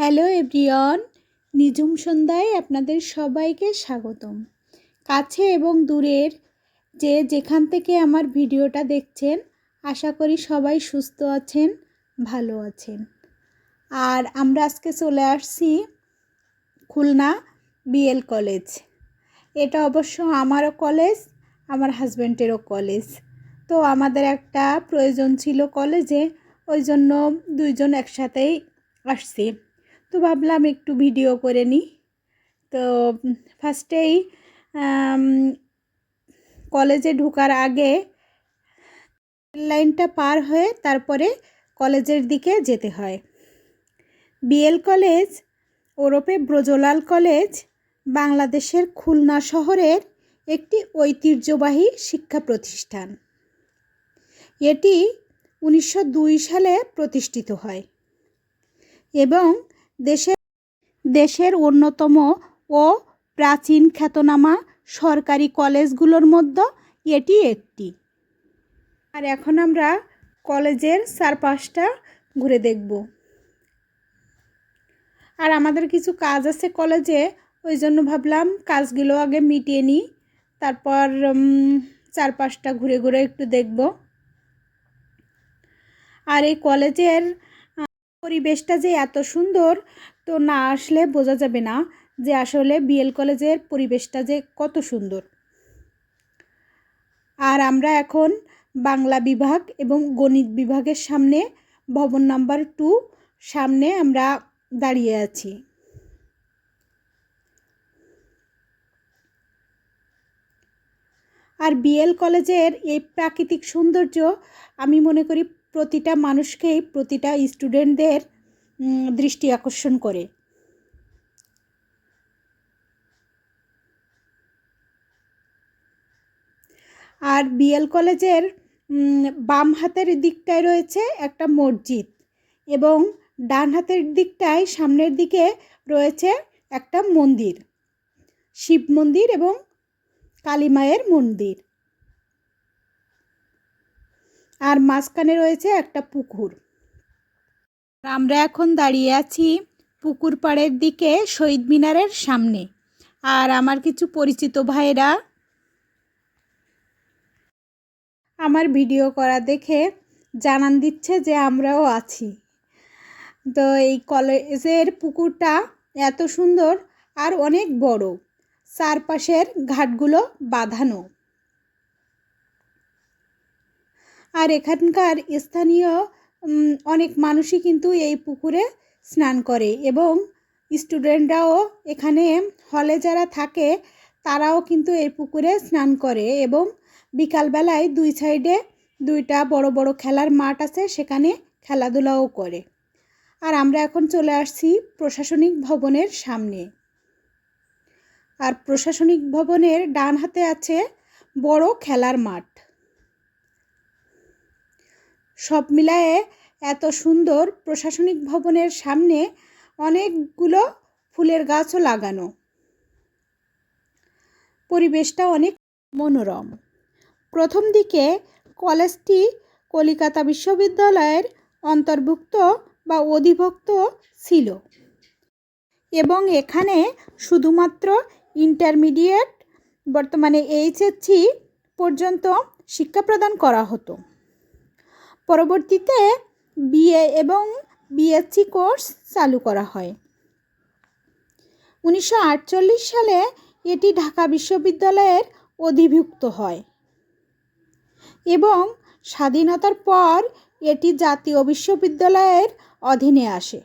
Hello everyone, নিঝুম সন্ধ্যায় আপনাদের সবাইকে স্বাগতম। কাছে এবং দূরের যে যেখান থেকে আমার ভিডিওটা দেখছেন, আশা করি সবাই সুস্থ আছেন, ভালো আছেন। আর আমরা আজকে চলে আসছি খুলনা বিএল কলেজ। এটা অবশ্য আমারও কলেজ, আমার হাজব্যান্ডেরও কলেজ। তো আমাদের একটা প্রয়োজন ছিল কলেজে, ওই জন্য দুইজন একসাথেই আসছি। তো ভাবলাম একটু ভিডিও করে নিই। তো ফার্স্টেই কলেজে ঢোকার আগে লাইনটা পার হয়ে তারপরে কলেজের দিকে যেতে হয়। বিএল কলেজ ওরপে ব্রজলাল কলেজ, বাংলাদেশের খুলনা শহরের একটি ঐতিহ্যবাহী শিক্ষা প্রতিষ্ঠান। এটি উনিশশো দুই সালে প্রতিষ্ঠিত হয় এবং দেশের দেশের অন্যতম ও প্রাচীন খ্যাতনামা সরকারি কলেজগুলোর মধ্যে এটি একটি। আর এখন আমরা কলেজের চারপাশটা ঘুরে দেখব। আর আমাদের কিছু কাজ আছে কলেজে, ওই জন্য ভাবলাম কাজগুলো আগে মিটিয়ে নিই, তারপর চারপাশটা ঘুরে ঘুরে একটু দেখব। আর এই কলেজের পরিবেশটা যে এত সুন্দর, তো না আসলে বোঝা যাবে না যে আসলে বিএল কলেজের পরিবেশটা যে কত সুন্দর। আর আমরা এখন বাংলা বিভাগ এবং গণিত বিভাগের সামনে, ভবন নাম্বার টু, সামনে আমরা দাঁড়িয়ে আছি। আর বিএল কলেজের এই প্রাকৃতিক সৌন্দর্য আমি মনে করি প্রতিটা মানুষকেই প্রতিটা স্টুডেন্টদের দৃষ্টি আকর্ষণ করে। আর বিএল কলেজের বাম হাতের দিকটায় রয়েছে একটা মসজিদ এবং ডান হাতের দিকটায় সামনের দিকে রয়েছে একটা মন্দির। শিব মন্দির এবং কালী মায়ের মন্দির। আর মাঝখানে রয়েছে একটা পুকুর। আমরা এখন দাঁড়িয়ে আছি পুকুর পাড়ের দিকে শহীদ মিনারের সামনে। আর আমার কিছু পরিচিত ভাইয়েরা, আমার ভিডিও করা দেখে জানান দিচ্ছে যে আমরাও আছি। তো এই কলেজের পুকুরটা এত সুন্দর আর অনেক বড়। চারপাশের ঘাটগুলো বাঁধানো। আর এখানকার স্থানীয় অনেক মানুষই কিন্তু এই পুকুরে স্নান করে এবং স্টুডেন্টরাও এখানে হলে যারা থাকে, তারাও কিন্তু এই পুকুরে স্নান করে এবং বিকালবেলায় দুই সাইডে দুইটা বড় বড় খেলার মাঠ আছে, সেখানে খেলাধুলাও করে। আর আমরা এখন চলে আসছি প্রশাসনিক ভবনের সামনে। আর প্রশাসনিক ভবনের ডান হাতে আছে বড় খেলার মাঠ। সব মিলায়ে এত সুন্দর প্রশাসনিক ভবনের সামনে অনেকগুলো ফুলের গাছও লাগানো। পরিবেশটা অনেক মনোরম। প্রথম দিকে কলেজটি কলিকাতা বিশ্ববিদ্যালয়ের অন্তর্ভুক্ত বা অধিভুক্ত ছিল এবং এখানে শুধুমাত্র ইন্টারমিডিয়েট, বর্তমানে এইচএসসি পর্যন্ত শিক্ষা প্রদান করা হতো। পরবর্তীতে বিএ এবং বিএসসি কোর্স চালু করা হয়। উনিশশো আটচল্লিশ সালে এটি ঢাকা বিশ্ববিদ্যালয়ের অধিভুক্ত হয় এবং স্বাধীনতার পর এটি জাতীয় বিশ্ববিদ্যালয়ের অধীনে আসে।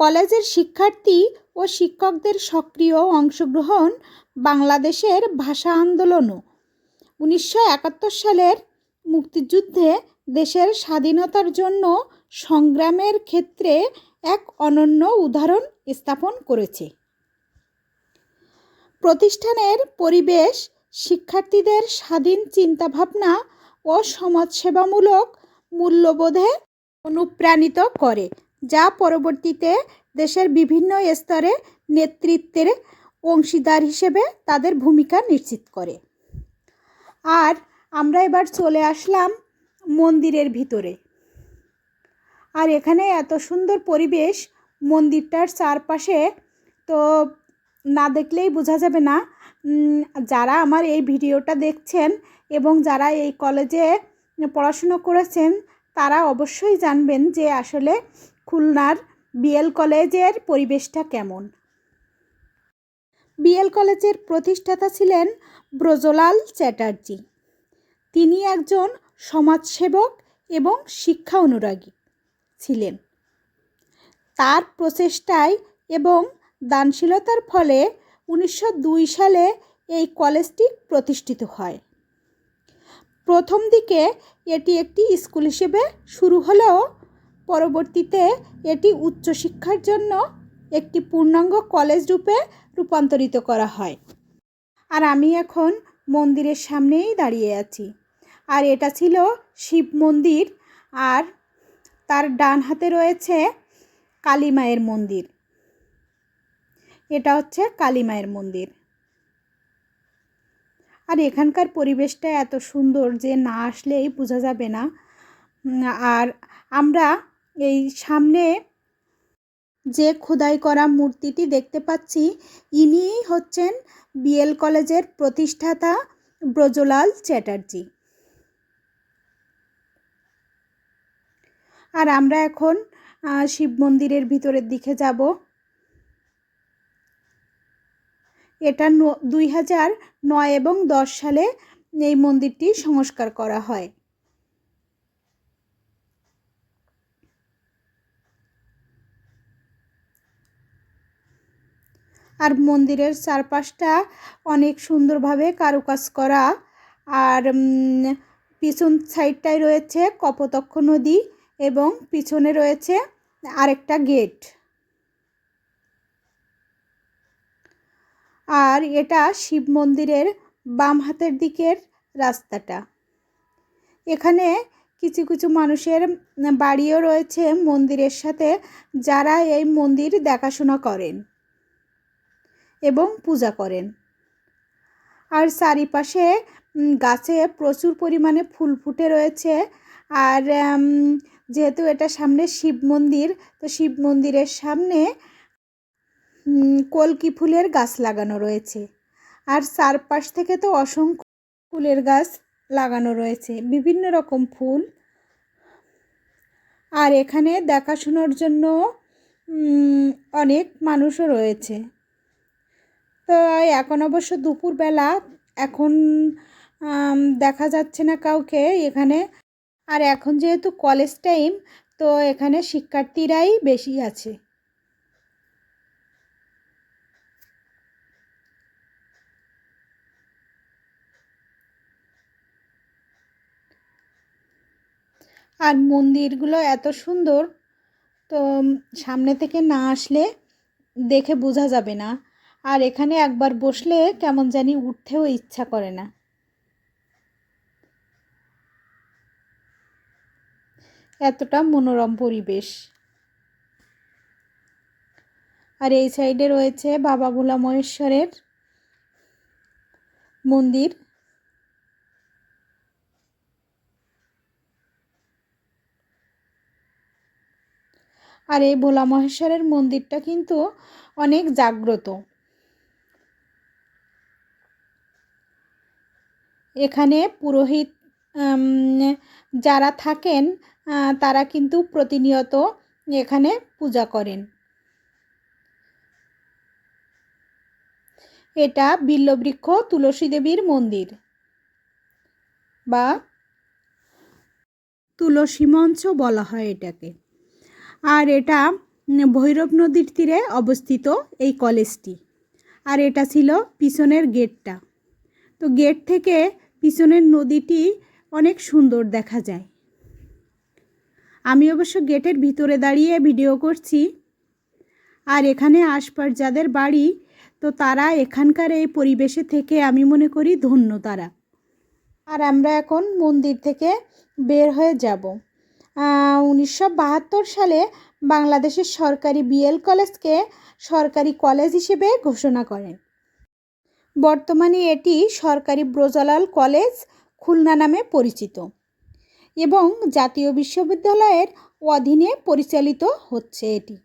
কলেজের শিক্ষার্থী ও শিক্ষকদের সক্রিয় অংশগ্রহণ বাংলাদেশের ভাষা আন্দোলনও। উনিশশো একাত্তর সালের মুক্তিযুদ্ধে দেশের স্বাধীনতার জন্য সংগ্রামের ক্ষেত্রে এক অনন্য উদাহরণ স্থাপন করেছে। প্রতিষ্ঠানের পরিবেশ, শিক্ষার্থীদের স্বাধীন চিন্তাভাবনা ও সমাজসেবামূলক মূল্যবোধে অনুপ্রাণিত করে, যা পরবর্তীতে দেশের বিভিন্ন স্তরে নেতৃত্বের অংশীদার হিসেবে তাদের ভূমিকা নিশ্চিত করে। আর আমরা এবার চলে আসলাম মন্দিরের ভিতরে। আর এখানে এত সুন্দর পরিবেশ মন্দিরটার চারপাশে, তো না দেখলেই বোঝা যাবে না। যারা আমার এই ভিডিওটা দেখছেন এবং যারা এই কলেজে পড়াশুনো করেছেন, তারা অবশ্যই জানবেন যে আসলে খুলনার বিএল কলেজের পরিবেশটা কেমন। বিএল কলেজের প্রতিষ্ঠাতা ছিলেন ব্রজলাল চ্যাটার্জি। তিনি একজন সমাজসেবক এবং শিক্ষা অনুরাগী ছিলেন। তার প্রচেষ্টায় এবং দানশীলতার ফলে উনিশশো দুই সালে এই কলেজটি প্রতিষ্ঠিত হয়। প্রথম দিকে এটি একটি স্কুল হিসেবে শুরু হলেও পরবর্তীতে এটি উচ্চশিক্ষার জন্য একটি পূর্ণাঙ্গ কলেজ রূপে রূপান্তরিত করা হয়। আর আমি এখন মন্দিরের সামনেই দাঁড়িয়ে আছি। আর এটা ছিল শিব মন্দির, আর তার ডান হাতে রয়েছে কালী মায়ের মন্দির। এটা হচ্ছে কালী মায়ের মন্দির। আর এখানকার পরিবেশটা এত সুন্দর যে না আসলেই বোঝা যাবে না। আর আমরা এই সামনে যে খোদাই করা মূর্তিটি দেখতে পাচ্ছি, ইনিই হচ্ছেন বিএল কলেজের প্রতিষ্ঠাতা ব্রজলাল চ্যাটার্জি। আর আমরা এখন শিব মন্দিরের ভিতরের দিকে যাব। এটা দুই হাজার নয় এবং দশ সালে এই মন্দিরটি সংস্কার করা হয়। আর মন্দিরের চারপাশটা অনেক সুন্দরভাবে কারুকাজ করা। আর পিছন সাইডটায় রয়েছে কপোতক্ষ নদী এবং পিছনে রয়েছে আরেকটা গেট। আর এটা শিব মন্দিরের বাম হাতের দিকের রাস্তাটা। এখানে কিছু কিছু মানুষের বাড়িও রয়েছে মন্দিরের সাথে যারা এই মন্দির দেখাশোনা করেন। এবং পূজা করেন। আর চারিপাশে গাছে প্রচুর পরিমাণে ফুল ফুটে রয়েছে। আর যেহেতু এটা সামনে শিব মন্দির, তো শিব মন্দিরের সামনে কলকি ফুলের গাছ লাগানো রয়েছে। আর চারপাশ থেকে তো অসংখ্য ফুলের গাছ লাগানো রয়েছে, বিভিন্ন রকম ফুল। আর এখানে দেখাশোনার জন্য অনেক মানুষও রয়েছে। তো এখন অবশ্য দুপুরবেলা, এখন দেখা যাচ্ছে না কাউকে এখানে। আর এখন যেহেতু কলেজ টাইম তো এখানে শিক্ষার্থীরাই বেশি আছে। আর মন্দিরগুলো এত সুন্দর, তো সামনে থেকে না আসলে দেখে বোঝা যাবে না। আর এখানে একবার বসলে কেমন জানি উঠতেও ইচ্ছা করে না। এতটা মনোরম পরিবেশ। আর এই সাইডে রয়েছে বাবা ভোলা মহেশ্বরের মন্দির। আর এই ভোলা মহেশ্বরের মন্দিরটা কিন্তু অনেক জাগ্রত। এখানে পুরোহিত যারা থাকেন তারা কিন্তু প্রতিনিয়ত এখানে পূজা করেন। এটা বিল্লবৃক্ষ তুলসী দেবীর মন্দির বা তুলসী মঞ্চ বলা হয় এটাকে। আর এটা ভৈরব নদীর তীরে অবস্থিত এই কলেজটি। আর এটা ছিল পিছনের গেটটা। তো গেট থেকে পিছনের নদীটি অনেক সুন্দর দেখা যায়। আমি অবশ্য গেটের ভিতরে দাঁড়িয়ে ভিডিও করছি। আর এখানে আশপাশ যাদের বাড়ি, তো তারা এখানকার এই পরিবেশে থেকে আমি মনে করি ধন্য তারা। আর আমরা এখন মন্দির থেকে বের হয়ে যাব। উনিশশো বাহাত্তর সালে বাংলাদেশের সরকারি বিএল কলেজকে সরকারি কলেজ হিসেবে ঘোষণা করেন বর্তমানে এটি সরকারি ব্রজলাল কলেজ খুলনা নামে পরিচিত এবং জাতীয় বিশ্ববিদ্যালয়ের অধীনে পরিচালিত হচ্ছে এটি।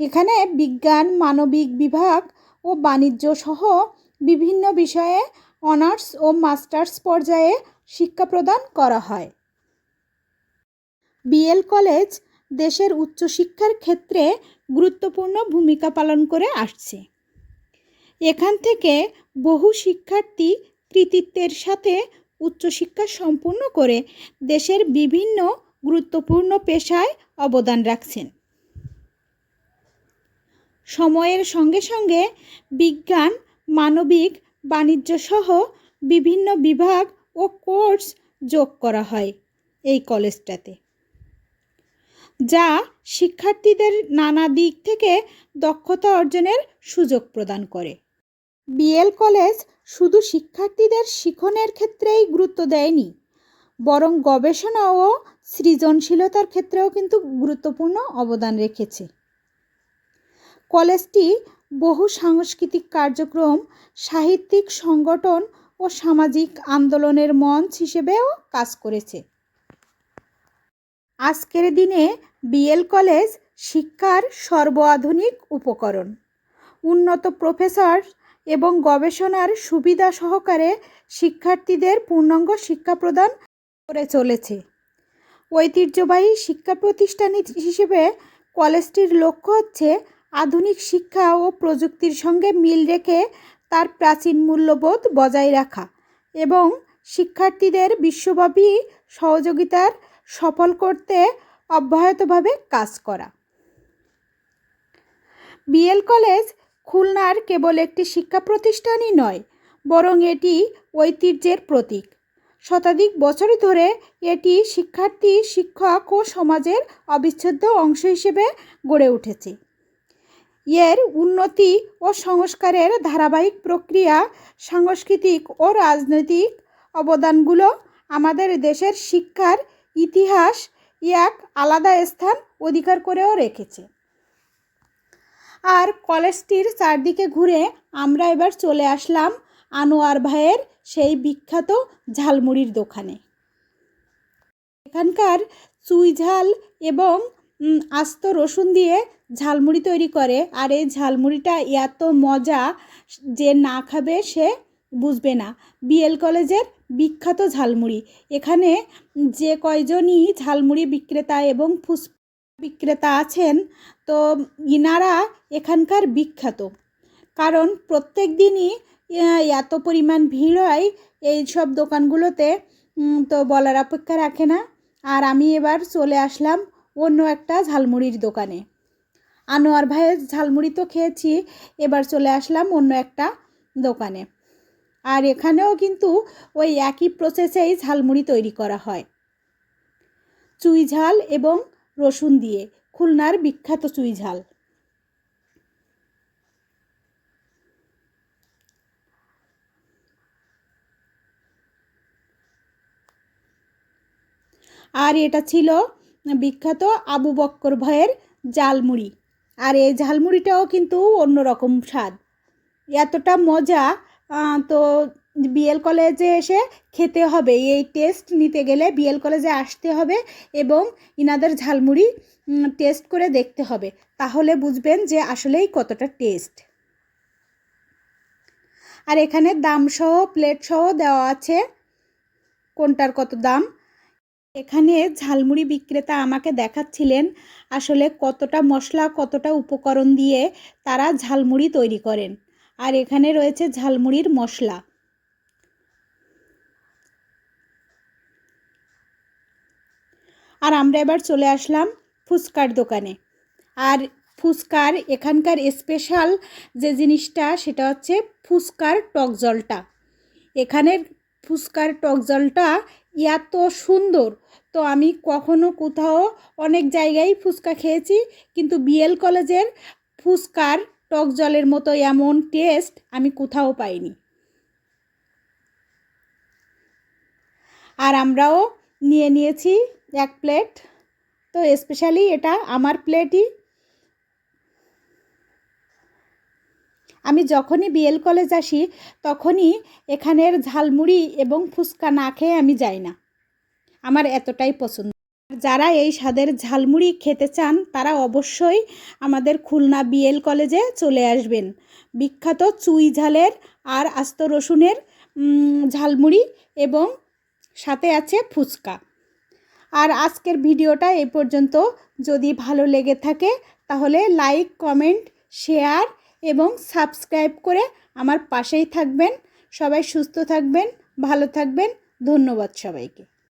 এখানে বিজ্ঞান, মানবিক বিভাগ ও বাণিজ্য সহ বিভিন্ন বিষয়ে অনার্স ও মাস্টার্স পর্যায়ে শিক্ষা প্রদান করা হয়। বিএল কলেজ দেশের উচ্চশিক্ষার ক্ষেত্রে গুরুত্বপূর্ণ ভূমিকা পালন করে আসছে। এখান থেকে বহু শিক্ষার্থী কৃতিত্বের সাথে উচ্চশিক্ষা সম্পূর্ণ করে দেশের বিভিন্ন গুরুত্বপূর্ণ পেশায় অবদান রাখছেন। সময়ের সঙ্গে সঙ্গে বিজ্ঞান, মানবিক, বাণিজ্য সহ বিভিন্ন বিভাগ ও কোর্স যোগ করা হয় এই কলেজটাতে, যা শিক্ষার্থীদের নানা দিক থেকে দক্ষতা অর্জনের সুযোগ প্রদান করে। বিএল কলেজ শুধু শিক্ষার্থীদের শিখনের ক্ষেত্রেই গুরুত্ব দেয়নি, বরং গবেষণা ও সৃজনশীলতার ক্ষেত্রেও কিন্তু গুরুত্বপূর্ণ অবদান রেখেছে। কলেজটি বহু সাংস্কৃতিক কার্যক্রম, সাহিত্যিক সংগঠন ও সামাজিক আন্দোলনের মঞ্চ হিসেবেও কাজ করেছে। আজকের দিনে বিএল কলেজ শিক্ষার সর্বাধুনিক উপকরণ। উন্নত প্রফেসর এবং গবেষণার সুবিধা সহকারে শিক্ষার্থীদের পূর্ণাঙ্গ শিক্ষা প্রদান করে চলেছে। ঐতিহ্যবাহী শিক্ষা প্রতিষ্ঠান হিসেবে কলেজটির লক্ষ্য হচ্ছে আধুনিক শিক্ষা ও প্রযুক্তির সঙ্গে মিল রেখে তার প্রাচীন মূল্যবোধ বজায় রাখা এবং শিক্ষার্থীদের বিশ্বব্যাপী সহযোগিতার সফল করতে অব্যাহতভাবে কাজ করা। বিএল কলেজ খুলনার কেবল একটি শিক্ষা প্রতিষ্ঠানই নয়, বরং এটি ঐতিহ্যের প্রতীক। শতাধিক বছর ধরে এটি শিক্ষার্থী, শিক্ষক ও সমাজের অবিচ্ছেদ্য অংশ হিসেবে গড়ে উঠেছে। এর উন্নতি ও সংস্কারের ধারাবাহিক প্রক্রিয়া, সাংস্কৃতিক ও রাজনৈতিক অবদানগুলো আমাদের দেশের শিক্ষার ইতিহাস এক আলাদা স্থান অধিকার করেও রেখেছে। আর কলেজটির চারদিকে ঘুরে আমরা এবার চলে আসলাম আনোয়ার ভাইয়ের সেই বিখ্যাত ঝালমুড়ির দোকানে। এখানকার চুই ঝাল এবং আস্ত রসুন দিয়ে ঝালমুড়ি তৈরি করে আর এই ঝালমুড়িটা এত মজা যে না খাবে সে বুঝবে না। বিএল কলেজের বিখ্যাত ঝালমুড়ি। এখানে যে কয়জনই ঝালমুড়ি বিক্রেতা এবং ফুস বিক্রেতা আছেন, তো ইনারা এখানকার বিখ্যাত। কারণ প্রত্যেক দিনই এত পরিমাণ ভিড় হয়, এই সব দোকানগুলোতে তো বলার অপেক্ষা রাখে না। আর আমি এবার চলে আসলাম অন্য একটা ঝালমুড়ির দোকানে। আনোয়ার ভাইয়ের ঝালমুড়ি তো খেয়েছি, এবার চলে আসলাম অন্য একটা দোকানে। আর এখানেও কিন্তু ওই একই প্রসেসেই ঝালমুড়ি তৈরি করা হয়। চুই ঝাল এবং রসুন দিয়ে, খুলনার বিখ্যাত চুই ঝাল। আর এটা ছিল বিখ্যাত আবু বক্কর ভয়ের জালমুড়ি আর এই ঝালমুড়িটাও কিন্তু অন্যরকম স্বাদ। এতটা মজা তো বিএল কলেজে এসে খেতে হবে। এই টেস্ট নিতে গেলে বিএল কলেজে আসতে হবে এবং ইনাদের ঝালমুড়ি টেস্ট করে দেখতে হবে। তাহলে বুঝবেন যে আসলেই কতটা টেস্ট আর এখানে দাম সহ প্লেট সহ দেওয়া আছে। কোনটার কত দাম? এখানে ঝালমুড়ি বিক্রেতা আমাকে দেখাচ্ছিলেন আসলে কতটা মশলা, কতটা উপকরণ দিয়ে তারা ঝালমুড়ি তৈরি করেন। আর এখানে রয়েছে ঝালমুড়ির মশলা। আর আমরা এবার চলে আসলাম ফুচকার দোকানে। আর ফুচকার এখানকার স্পেশাল যে জিনিসটা, সেটা হচ্ছে ফুচকার টক জলটা। এখানের ফুচকার টক জলটা এত সুন্দর। তো আমি কখনো কোথাও অনেক জায়গায় ফুচকা খেয়েছি, কিন্তু বিএল কলেজের ফুচকার টক জলের মতো এমন টেস্ট আমি কোথাও পাইনি। আর আমরাও নিয়ে নিয়েছি এক প্লেট। তো স্পেশালি এটা আমার প্লেটই। আমি যখনই বিএল কলেজ আসি, তখনই এখানের ঝালমুড়ি এবং ফুচকা না খেয়ে আমি যাই না। আমার এতটাই পছন্দ। যারা এই স্বাদের ঝালমুড়ি খেতে চান, তারা অবশ্যই আমাদের খুলনা বিএল কলেজে চলে আসবেন। বিখ্যাত চুই ঝালের আর আস্ত রসুনের ঝালমুড়ি এবং সাথে আছে ফুচকা। আর আজকের ভিডিওটা এই পর্যন্ত। যদি ভালো লেগে থাকে, তাহলে লাইক কমেন্ট শেয়ার এবং সাবস্ক্রাইব করে আমার পাশেই থাকবেন। সবাই সুস্থ থাকবেন, ভালো থাকবেন। ধন্যবাদ সবাইকে।